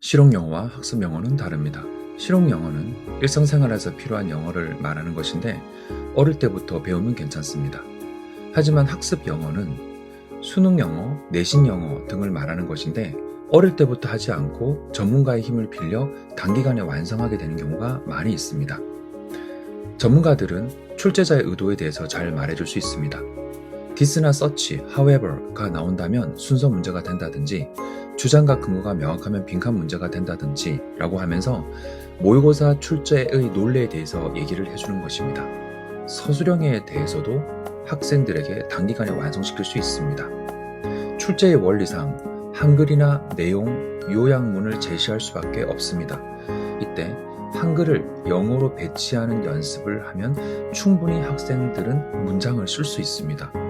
실용 영어와 학습 영어는 다릅니다. 실용 영어는 일상생활에서 필요한 영어를 말하는 것인데 어릴 때부터 배우면 괜찮습니다. 하지만 학습 영어는 수능 영어, 내신 영어 등을 말하는 것인데 어릴 때부터 하지 않고 전문가의 힘을 빌려 단기간에 완성하게 되는 경우가 많이 있습니다. 전문가들은 출제자의 의도에 대해서 잘 말해줄 수 있습니다. This나 such, however가 나온다면 순서 문제가 된다든지 주장과 근거가 명확하면 빈칸 문제가 된다든지 라고 하면서 모의고사 출제의 논리에 대해서 얘기를 해주는 것입니다. 서술형에 대해서도 학생들에게 단기간에 완성시킬 수 있습니다. 출제의 원리상 한글이나 내용, 요약문을 제시할 수밖에 없습니다. 이때 한글을 영어로 배치하는 연습을 하면 충분히 학생들은 문장을 쓸 수 있습니다.